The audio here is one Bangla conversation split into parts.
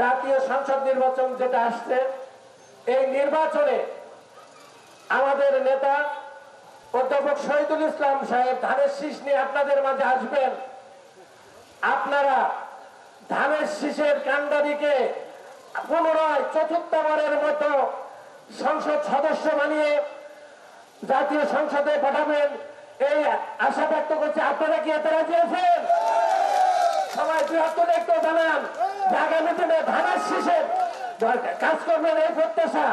জাতীয় সংসদ নির্বাচন যেটা আসছে, এই নির্বাচনে আমাদের নেতা অধ্যাপক শহীদুল ইসলাম সাহেব ধানের শীষ নিয়ে আপনাদের মাঝে আসবেন। আপনারা ধানের শীষের কান্ডারিকে পুনরায় চতুর্থবারের মতো সংসদ সদস্য বানিয়ে জাতীয় সংসদে পাঠাবেন, এই আশা ব্যক্ত করছে। আপনারা কি এতে রাজি আছেন? সবাই বৃহত্তর একটু জানান। কাজ প্রত্যাশা।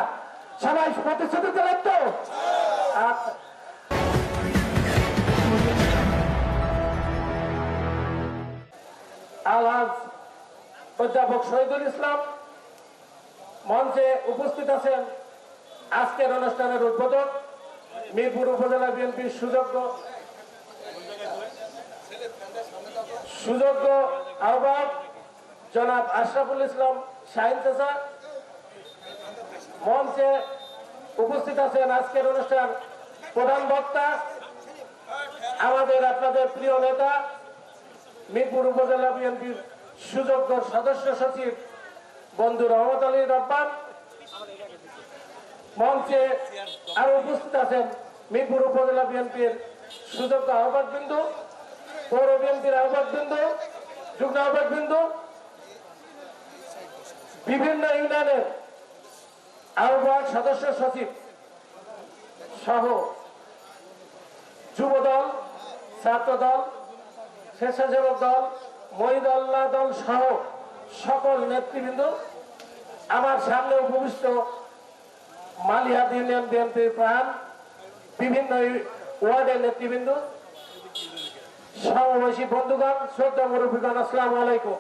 অধ্যাপক শহীদুল ইসলাম মঞ্চে উপস্থিত আছেন আজকের অনুষ্ঠানের উদ্বোধক মিরপুর উপজেলা বিএনপির সুযোগ্য সুযোগ্য আহ্বায়ক জনাব আশরাফুল ইসলাম শাহিন চাচা মঞ্চে উপস্থিত আছেন আজকের অনুষ্ঠান প্রধান বক্তা, আমাদের আপনাদের প্রিয় নেতা, মিরপুর উপজেলা বিএনপির সুযোগ্য সদস্য সচিব বন্ধু রহমত আলী রব্বান মঞ্চে আরও উপস্থিত আছেন মিরপুর উপজেলা বিএনপির সুযোগ্য আহ্বায়ক বিন্দু, পৌর বিএনপির আহ্বায়ক বিন্দু, যুগ্ম আহ্বায়ক বিন্দু বিভিন্ন ইউনিয়নের আহ্বায়ক সদস্য সচিব সহ যুব দল ছাত্র দল স্বেচ্ছাসেবক দল মহিদুল্লাহ দল সহ সকল নেতৃবৃন্দ আমার সামনে উপবিষ্ট মালিহাত ইউনিয়ন বিএনপির প্রাণ বিভিন্ন ওয়ার্ডের নেতৃবৃন্দ, সমাবেশী বন্ধুগণ, শ্রদ্ধা মুরব্বীগণ, আসসালাম আলাইকুম।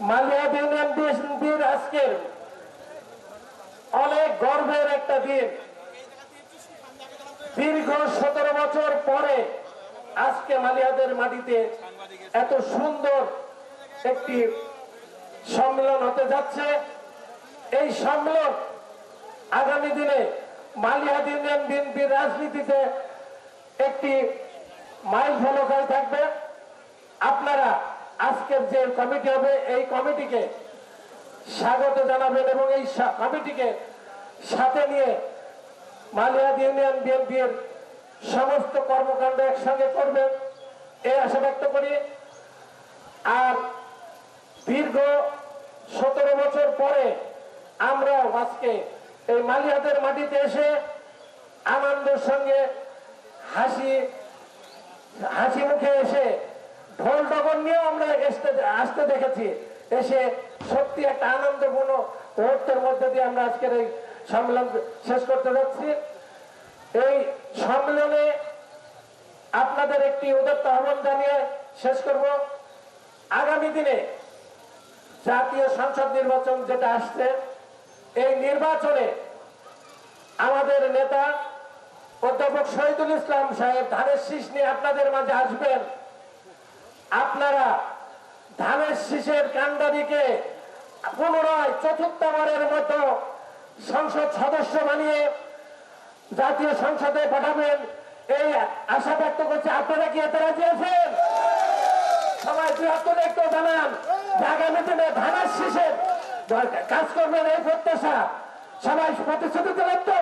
মালিহাত ইউনিয়ন বিএনপির আজকের অনেক গর্বের একটা দিন। দীর্ঘ সতেরো বছর পরে আজকে মালিয়াদের মাটিতে এত সুন্দর একটি সম্মেলন হতে যাচ্ছে। এই সম্মেলন আগামী দিনে মালিয়াদ ইউনিয়ন বিএনপির রাজনীতিতে একটি মাইল ফলকায় থাকবে। আপনারা আজকের যে কমিটি হবে, এই কমিটিকে স্বাগত জানাবেন এবং এই কমিটিকে সাথে নিয়ে মালিয়াদ ইউনিয়ন বিএনপির সমস্ত কর্মকাণ্ড একসঙ্গে করবেন এই আশা ব্যক্ত করি। আর দীর্ঘ সতেরো বছর পরে আমরা আজকে এই মালিয়াদের মাটিতে এসে আনন্দের সঙ্গে হাসি হাসি মুখে এসে ঢোল ডগর নিয়েও আমরা আসতে দেখেছি। এসে সত্যি একটা আনন্দপূর্ণ মুহূর্তের মধ্যে দিয়ে আমরা আজকের এই সম্মেলন শেষ করতে যাচ্ছি। এই সম্মেলনে আপনাদের একটি উদত্ত আহ্বান জানিয়ে শেষ করব। আগামী দিনে জাতীয় সংসদ নির্বাচন যেটা আসছে, এই নির্বাচনে আমাদের নেতা অধ্যাপক শহীদুল ইসলাম সাহেব ধানের শীষ নিয়ে আপনাদের মাঝে আসবেন। আপনারা ধানের শীষের কান্ডারিকে পুনরায় চতুর্থবারের মতো সংসদ সদস্য বানিয়ে জাতীয় সংসদে পাঠাবেন, এই আশা ব্যক্ত করছে আপনারা কি এতে রাজি আছেন? সবাই বৃহত্তর একটু জানান আগামী দিনে ধানের শীষের কাজ করবেন এই প্রত্যাশা সবাই প্রতিশ্রুতি দিলেন তো?